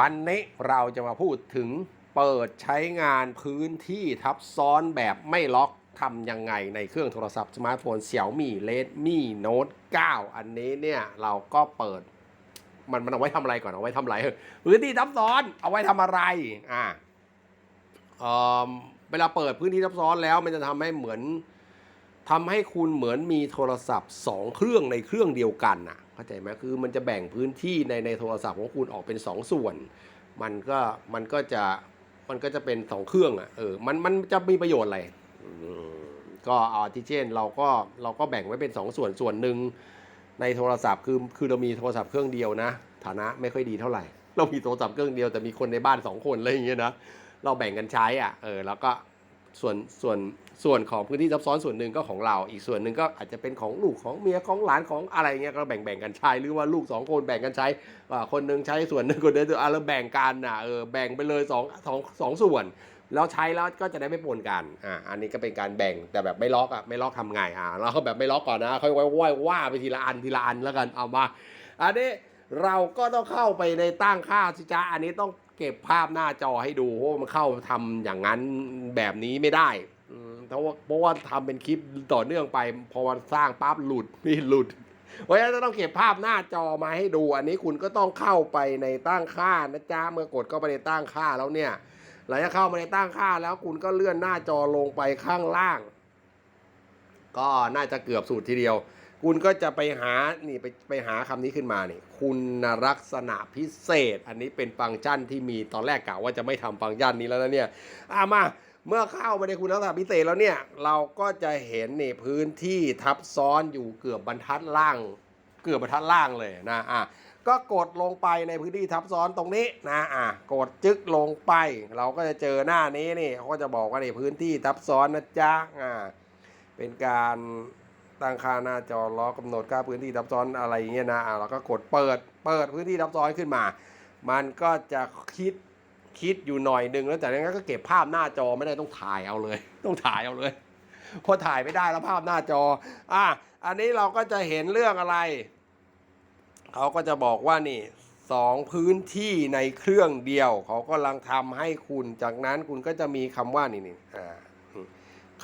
วันนี้เราจะมาพูดถึงเปิดใช้งานพื้นที่ทับซ้อนแบบไม่ล็อกทำยังไงในเครื่องโทรศัพท์สมาร์ทโฟน Xiaomi Redmi Note 9อันนี้เนี่ยเราก็เปิด มันมันเอาไว้ทำอะไรก่อนเอาไว้ทำอะไรพื้นที่ทับซ้อนเอาไว้ทำอะไรอ่าเออเวลาเปิดพื้นที่ทับซ้อนแล้วมันจะทำให้เหมือน ทำให้คุณเหมือนมีโทรศัพท์สองเครื่องในเครื่องเดียวกันน่ะเข้าใจไหมคือมันจะแบ่งพื้นที่ในในโทรศัพท์ของคุณออกเป็นสองส่วน มันก็มันก็จะมันก็จะเป็นสองเครื่องอะเออมันมันจะมีประโยชน์อะไรก็เอาที่เช่นเราก็เราก็แบ่งไว้เป็นสองส่วนส่วนหนึ่งในโทรศัพท์คือคือเรามีโทรศัพท์เครื่องเดียวนะ ฐานะไม่ค่อยดีเท่าไหร่ เรามีโทรศัพท์เครื่องเดียวแต่มีคนในบ้านสองคนอะไรอย่างเงี้ยนะเราแบ่งกันใช้อะเออแล้วก็ ส่วนส่วนส่วนของพื้นที่ซับซ้อนส่วนหนึ่งก็ของเรา อีกส่วนหนึ่งก็อาจจะเป็นของลูกของเมียของหลานของอะไรเงี้ยก็แบ่งแบ่งกันใช้หรือว่าลูกสองคนแบ่งกันใช้คนหนึ่งใช้ส่วนหนึ่งคนหนึงอะเราแบ่งกันอะเออแบ่งไปเลยสองสองสองส่วนแล้วใช้แล้วก็จะได้ไม่ปนกันอ่าอันนี้ก็เป็นการแบ่งแต่แบบไม่ล็อกอะไม่ล็อกทำไงอ่าเราแบบไม่ล็อกก่อนนะค่อยๆว่าว่าไปทีละอันทีละอันแล้วกันเอามาอันนี้เราก็ต้องเข้าไปในตั้งค่าสิจ้าอันนี้ต้อง เก็บภาพหน้าจอให้ดูเพราะว่ามันเข้าทำอย่างนั้นแบบนี้ไม่ได้เพราะว่าเพราะว่าทำเป็นคลิปต่อเนื่องไป พอวันสร้างปั๊บหลุดนี่หลุดเพราะฉะนั้นต้องเก็บภาพหน้าจอมาให้ดู อันนี้คุณก็ต้องเข้าไปในตั้งค่านะจ๊ะเมื่อกดเข้าไปในตั้งค่าแล้วเนี่ยหลังจากเข้ามาในตั้งค่าแล้วคุณก็เลื่อนหน้าจอลงไปข้างล่าง ก็น่าจะเกือบสุดทีเดียว คุณก็จะไปหานี่ไปไปหาคำนี้ขึ้นมานี่คุณลักษณะพิเศษ อันนี้เป็นฟังก์ชันที่มีตอนแรกกะว่าจะไม่ทำฟังก์ชันนี้แล้วนะเนี่ยอามาเมื่อเข้าไปในคุณลักษณะพิเศษแล้วเนี่ย เราก็จะเห็นนี่พื้นที่ทับซ้อนอยู่เกือบบรรทัดล่าง เกือบบรรทัดล่างเลยนะอะก็กดลงไปในพื้นที่ทับซ้อนตรงนี้นะอะกดจึ๊กลงไป เราก็จะเจอหน้านี้นี่เขาก็จะบอกว่าในพื้นที่ทับซ้อนนะจ๊ะอ่าเป็นการ ตั้งค่าหน้าจอล้อกำหนดค่าพื้นที่ทับซ้อนอะไรเงี้ยนะเราก็กดเปิดเปิดพื้นที่ทับซ้อนขึ้นมา มันก็จะคิดคิดอยู่หน่อยหนึ่งแล้วจากนั้นก็เก็บภาพหน้าจอไม่ได้ต้องถ่ายเอาเลย ต้องถ่ายเอาเลยเพอถ่ายไม่ได้แล้วภาพหน้าจอ อะอันนี้เราก็จะเห็นเรื่องอะไร เขาก็จะบอกว่านี่สองพื้นที่ในเครื่องเดียว เขากำลังทำให้คุณ จากนั้นคุณก็จะมีคำว่านี่นี่อ่า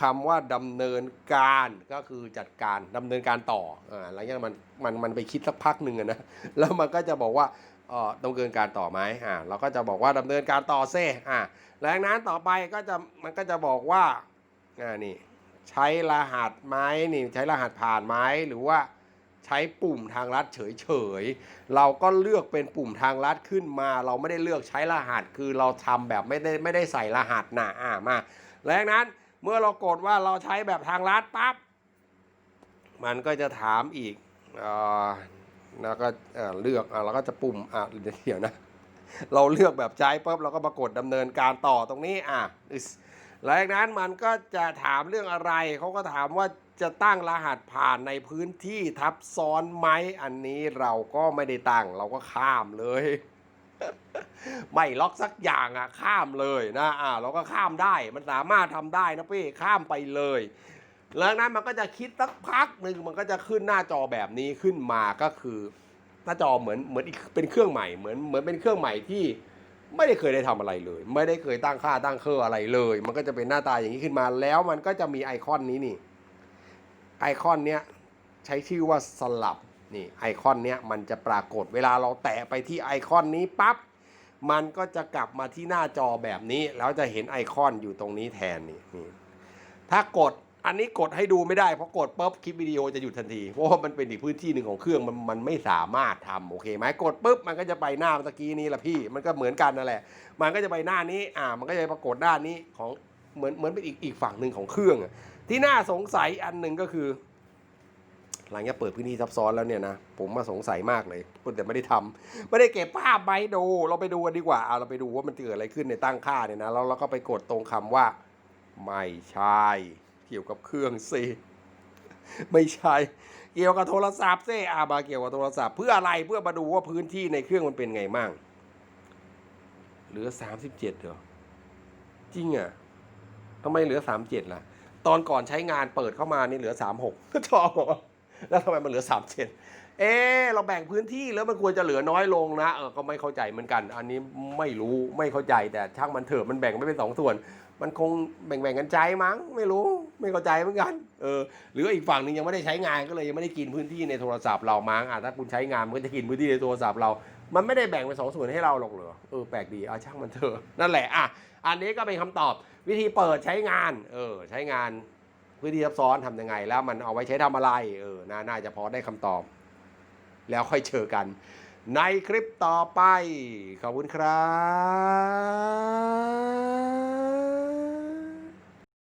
คำว่าดำเนินการก็คือจัดการดำเนินการต่ออ่าหลังจากนั้นมันมันมันไปคิดสักพักหนึ่งนะแล้วมันก็จะบอกว่าเอ่อดำเนินการต่อไหมอ่าเราก็จะบอกว่าดำเนินการต่อเซ่อ่าหลังนั้นต่อไปก็จะมันก็จะบอกว่าอ่านี่ใช้รหัสไหมนี่ใช้รหัสผ่านไหมหรือว่าใช้ปุ่มทางลัดเฉยๆ เราก็เลือกเป็นปุ่มทางลัดขึ้นมา เราไม่ได้เลือกใช้รหัส คือเราทำแบบไม่ได้ไม่ได้ใส่รหัสนะอ่ามาหลังจากนั้น เมื่อเรากดว่าเราใช้แบบทางลัดปั๊บมันก็จะถามอีกอแล้วก็เลือกอะเราก็จะปุ่มอะเดี๋ยวนะ เราเลือกแบบใช้ปุ๊บเราก็มากดดำเนินการต่อตรงนี้อะหลังจากนั้นมันก็จะถามเรื่องอะไร เขาก็ถามว่าจะตั้งรหัสผ่านในพื้นที่ทับซ้อนไหมอันนี้เราก็ไม่ได้ตั้งเราก็ข้ามเลย ไม่ล็อกสักอย่างอะข้ามเลยนะอ่าเราก็ข้ามได้มันสามารถทำได้นะพี่ข้ามไปเลยหลังนั้นมันก็จะคิดสักพักหนึ่งมันก็จะขึ้นหน้าจอแบบนี้ขึ้นมาก็คือ หน้าจอเหมือนเหมือนเป็นเครื่องใหม่เหมือนเหมือนเป็นเครื่องใหม่ที่ไม่ได้เคยได้ทำอะไรเลย ไม่ได้เคยตั้งค่าตั้งเคออะไรเลย มันก็จะเป็นหน้าตาอย่างนี้ขึ้นมาแล้วมันก็จะมีไอคอนนี้นี่ไอคอนเนี้ยใช้ชื่อว่าสลับ นี่ไอคอนเนี้ยมันจะปรากฏเวลาเราแตะไปที่ไอคอนนี้ปั๊บมันก็จะกลับมาที่หน้าจอแบบนี้ แล้วจะเห็นไอคอนอยู่ตรงนี้แทนนี่นี่ถ้ากดอันนี้กดให้ดูไม่ได้เพราะกดปุ๊บคลิปวิดีโอจะหยุดทันที เพราะว่ามันเป็นอีกพื้นที่หนึ่งของเครื่องมันมันไม่สามารถทำโอเคไหมกดปุ๊บมันก็จะไปหน้าเมื่อกี้นี้ละพี่มันก็เหมือนกันนั่นแหละ มันก็จะไปหน้านี้อ่ามันก็จะปรากฏหน้านี้ของเหมือนเหมือนเป็นอีกอีกฝั่งหนึ่งของเครื่อง ที่น่าสงสัยอันหนึ่งก็คือ หลังจากเปิดพื้นที่ซับซ้อนแล้วเนี่ยนะผมมาสงสัยมากเลยแต่ไม่ได้ทำไม่ได้เก็บภาพไว้ดู เราไปดูกันดีกว่าเอาเราไปดูว่ามันเกิดอะไรขึ้นในตั้งค่าเนี่ยนะแล้วเราก็ไปกดตรงคำว่า ไม่ใช่เกี่ยวกับเครื่องสิไม่ใช่เกี่ยวกับโทรศัพท์สิอามาเกี่ยวกับโทรศัพท์เพื่ออะไรเพื่อมาดูว่าพื้นที่ในเครื่องมันเป็นไงมั่งเหลือสามสิบเจ็ดเหรอจริงอะทำไมเหลือสามเจ็ดล่ะ ตอนก่อนใช้งานเปิดเข้ามานี่เหลือสามหกชอ แล้วทำไมมันเหลือสามเจ็ดเอ๊ะเราแบ่งพื้นที่แล้วมันควรจะเหลือน้อยลงนะเออก็ไม่เข้าใจเหมือนกัน อันนี้ไม่รู้ไม่เข้าใจแต่ช่างมันเถอะมันแบ่งไม่เป็นสองส่วน มันคงแบ่งๆกันใจมั้ง ไม่รู้ไม่เข้าใจเหมือนกันเออหรืออีกฝั่งหนึ่งยังไม่ได้ใช้งานก็เลยยังไม่ได้กินพื้นที่ในโทรศัพท์เรามั้งอะถ้าคุณใช้งานมันก็จะกินพื้นที่ในโทรศัพท์เรา มันไม่ได้แบ่งเป็นสองส่วนให้เราหรอกเหรอเออแปลกดีอะช่างมันเถอะนั่นแหละอะอันนี้ก็เป็นคำตอบวิธีเปิดใช้งานเออใช้งาน พื้นที่ซับซ้อนทำยังไง แล้วมันเอาไว้ใช้ทำอะไรเออน,น่าจะพอได้คำตอบ แล้วค่อยเจอกัน ในคลิปต่อไป ขอบคุณครับ